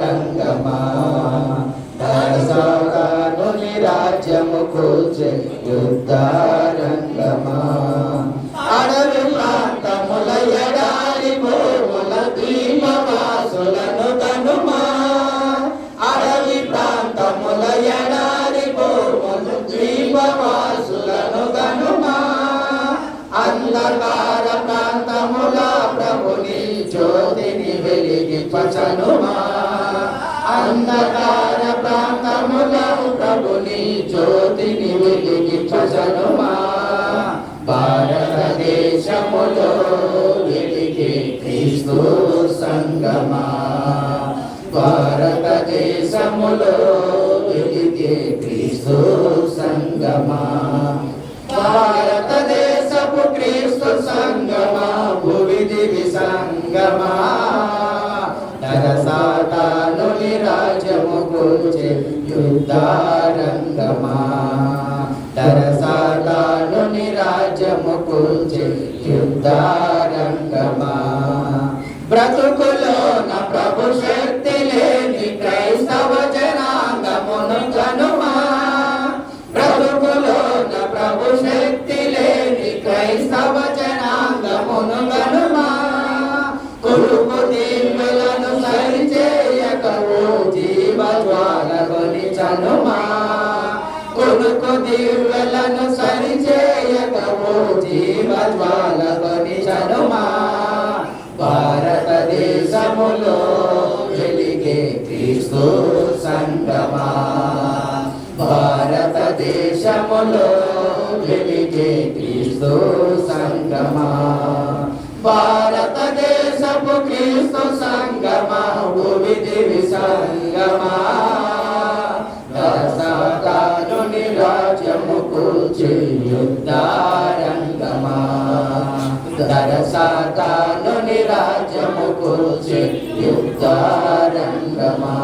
రంగమా రాజ్యము కూర్చే యుద్ధ రంగమా అడవి ప్రాంతముల ఎడారి భూముల ద్వీపవాసులను కనుమా అడవి ప్రాంతముల ఎడారి భూములు ద్వీపవాసులను కనుమా అంధకార ప్రాంతముల ప్రభుని జ్యోతిని వెలిగి పచనుమా జ్యోతిని వెలిగింపచనుమా భారతదేశములో వెలిగి క్రీస్తు సంగమా. భారతదేశములో వెలిగి క్రీస్తు సంగమా. భారతదేశపు క్రీస్తు సంగమా భువి దివి సంగమా. కూర్చే యుద్ధారంగమా నరసాతానుని రాజ్యము కూర్చే యుద్ధారంగమా బ్రతుకులోన ప్రభు శక్తి లేని క్రైస్తవ జనాంగమును కనుమా? బ్రతుకులోన ప్రభు శక్తి లేని క్రైస్తవ జీవజ్వాల కొని చనుమా. కురుకు దీవులను సరిచేయకవు జీవజ్వాల కొని చనుమా. భారతదేశములో వెలిగే క్రీస్తు సంగమా. భారతదేశములో వెలిగే క్రీస్తు సంగమా. భారతదేశపు క్రీస్తు భూమి దివి సంగమా రాజ్యము కూర్చి యుద్ధారంగమా దరసాతానుని రాజ్యము కూర్చి యుద్ధారంగమా